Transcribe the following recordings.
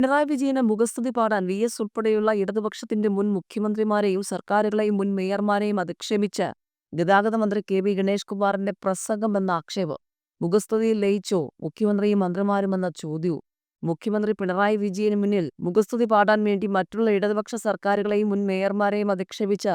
പിണറായി വിജയന് മുഖസ്തുതി പാടാൻ V S ഉൾപ്പെടെയുള്ള ഇടതുപക്ഷത്തിന്റെ മുൻ മുഖ്യമന്ത്രിമാരെയും സർക്കാരുകളെയും മുൻ മേയർമാരെയും അധിക്ഷേപിച്ച് ഗതാഗത മന്ത്രി കെ വി ഗണേഷ് കുമാറിന്റെ പ്രസംഗം എന്ന ആക്ഷേപം. മുഖസ്തുതിയിൽ ലയിച്ചോ മുഖ്യമന്ത്രിയും മന്ത്രിമാരുമെന്ന ചോദ്യവും. മുഖ്യമന്ത്രി പിണറായി വിജയന് മുന്നിൽ മുഖസ്തുതി പാടാൻ വേണ്ടി മറ്റുള്ള ഇടതുപക്ഷ സർക്കാരുകളെയും മുൻ മേയർമാരെയും അധിക്ഷേപിച്ച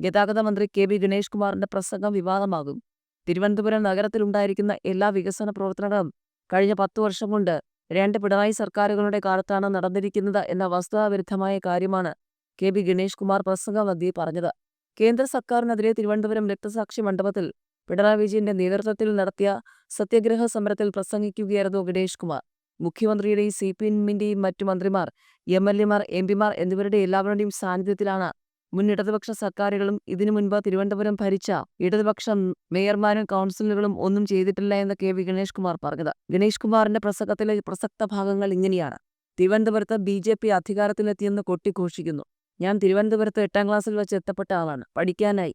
ഗതാഗത മന്ത്രി കെ വി ഗണേഷ് കുമാറിന്റെ പ്രസംഗം വിവാദമാകും. തിരുവനന്തപുരം നഗരത്തിലുണ്ടായിരിക്കുന്ന എല്ലാ വികസന പ്രവർത്തനങ്ങളും കഴിഞ്ഞ പത്തു വർഷം കൊണ്ട് രണ്ട് പിണറായി സർക്കാരുകളുടെ കാലത്താണ് നടന്നിരിക്കുന്നത് എന്ന വസ്തുതാവിരുദ്ധമായ കാര്യമാണ് കെ ബി ഗണേഷ് കുമാർ പ്രസംഗമധ്യേ പറഞ്ഞത്. കേന്ദ്ര സർക്കാരിനെതിരെ തിരുവനന്തപുരം രക്തസാക്ഷി മണ്ഡപത്തിൽ പിണറായി വിജയന്റെ നേതൃത്വത്തിൽ നടത്തിയ സത്യഗ്രഹ സമരത്തിൽ പ്രസംഗിക്കുകയായിരുന്നു ഗണേഷ് കുമാർ. മുഖ്യമന്ത്രിയുടെയും സി പി എമ്മിന്റെയും മറ്റു മന്ത്രിമാർ എം എൽ എമാർ എം പിമാർ എന്നിവരുടെ എല്ലാവരുടെയും സാന്നിധ്യത്തിലാണ് മുൻ ഇടതുപക്ഷ സർക്കാരുകളും ഇതിനു മുൻപ് തിരുവനന്തപുരം ഭരിച്ച ഇടതുപക്ഷ മേയർമാരും കൗൺസിലറുകളും ഒന്നും ചെയ്തിട്ടില്ല എന്ന് കെ. വി. ഗണേഷ് കുമാർ പറഞ്ഞത്. ഗണേഷ് കുമാറിന്റെ പ്രസംഗത്തിലെ പ്രസക്ത ഭാഗങ്ങൾ ഇങ്ങനെയാണ്. തിരുവനന്തപുരത്ത് ബി. ജെ. പി അധികാരത്തിലെത്തിയെന്ന് കൊട്ടിഘോഷിക്കുന്നു. ഞാൻ തിരുവനന്തപുരത്ത് എട്ടാം ക്ലാസ്സിൽ വെച്ച് എത്തപ്പെട്ട ആളാണ്. പഠിക്കാനായി.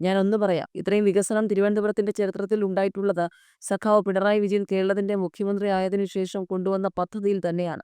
ഞാൻ ഒന്ന് പറയാം. ഇത്രയും വികസനം തിരുവനന്തപുരത്തിന്റെ ചരിത്രത്തിൽ ഉണ്ടായിട്ടുള്ളത് സഖാവ് പിണറായി വിജയൻ കേരളത്തിന്റെ മുഖ്യമന്ത്രി ആയതിനു ശേഷം കൊണ്ടുവന്ന പദ്ധതിയിൽ തന്നെയാണ്.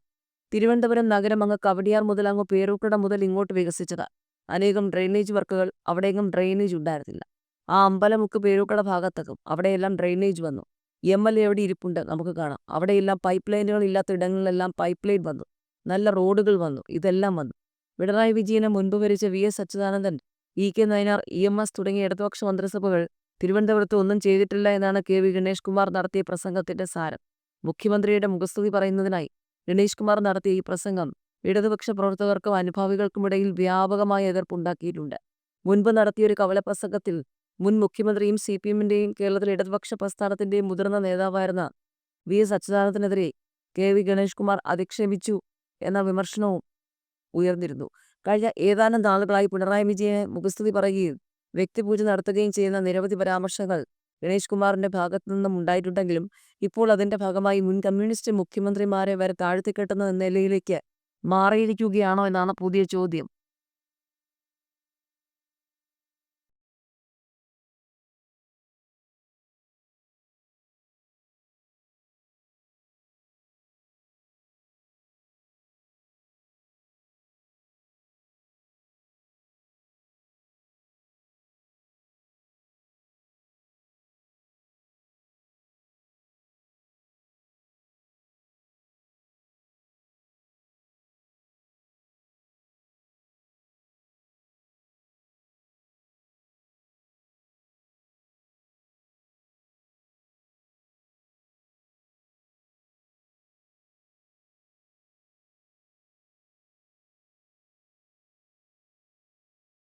തിരുവനന്തപുരം നഗരം അങ്ങ് കവടിയാർ മുതൽ അങ്ങ് പേരൂക്കട മുതൽ ഇങ്ങോട്ട് വികസിച്ചത് അനേകം ഡ്രെയിനേജ് വർക്കുകൾ അവിടെയെങ്കിലും ഡ്രെയിനേജ് ഉണ്ടായിരുന്നില്ല. ആ അമ്പലമുക്ക് പേരൂക്കട ഭാഗത്തേക്കും അവിടെയെല്ലാം ഡ്രെയിനേജ് വന്നു. എം എൽ എ എവിടെ ഇരിപ്പുണ്ട് നമുക്ക് കാണാം. അവിടെയെല്ലാം പൈപ്പ് ലൈനുകൾ ഇല്ലാത്ത ഇടങ്ങളിലെല്ലാം പൈപ്പ് ലൈൻ വന്നു. നല്ല റോഡുകൾ വന്നു ഇതെല്ലാം വന്നു. പിണറായി വിജയനെ മുൻപ് ഭരിച്ച V S Achuthanandan E K Nayanar E M S തുടങ്ങിയ ഇടതുപക്ഷ മന്ത്രിസഭകൾ തിരുവനന്തപുരത്ത് ഒന്നും ചെയ്തിട്ടില്ല എന്നാണ് കെ വി ഗണേഷ് കുമാർ നടത്തിയ പ്രസംഗത്തിന്റെ സാരം. മുഖ്യമന്ത്രിയുടെ മുഖസ്തുതി പറയുന്നതിനായി ഗണേഷ് കുമാർ നടത്തിയ ഈ പ്രസംഗം ഇടതുപക്ഷ പ്രവർത്തകർക്കും അനുഭാവികൾക്കുമിടയിൽ വ്യാപകമായ എതിർപ്പുണ്ടാക്കിയിട്ടുണ്ട് മുൻപ് നടത്തിയൊരു കവലപ്രസംഗത്തിൽ മുൻ മുഖ്യമന്ത്രിയും സി പി എമ്മിന്റെയും കേരളത്തിലെ ഇടതുപക്ഷ പ്രസ്ഥാനത്തിന്റെയും മുതിർന്ന നേതാവായിരുന്ന വി എസ് അച്യുതാനന്ദനെതിരെ കെ വി ഗണേഷ് കുമാർ അധിക്ഷേപിച്ചു എന്ന വിമർശനവും ഉയർന്നിരുന്നു. കഴിഞ്ഞ ഏതാനും നാളുകളായി പിണറായി വിജയനെ മുഖസ്തുതി പറയുകയും വ്യക്തിപൂജ നടത്തുകയും ചെയ്യുന്ന നിരവധി പരാമർശങ്ങൾ ഗണേഷ് കുമാറിന്റെ ഭാഗത്തു നിന്നും ഉണ്ടായിട്ടുണ്ടെങ്കിലും ഇപ്പോൾ അതിന്റെ ഭാഗമായി മുൻ കമ്മ്യൂണിസ്റ്റ് മുഖ്യമന്ത്രിമാരെ വരെ താഴ്ത്തിക്കെട്ടുന്ന നിലയിലേക്ക് മാറിയിരിക്കുകയാണോ എന്നാണ് പുതിയ ചോദ്യം.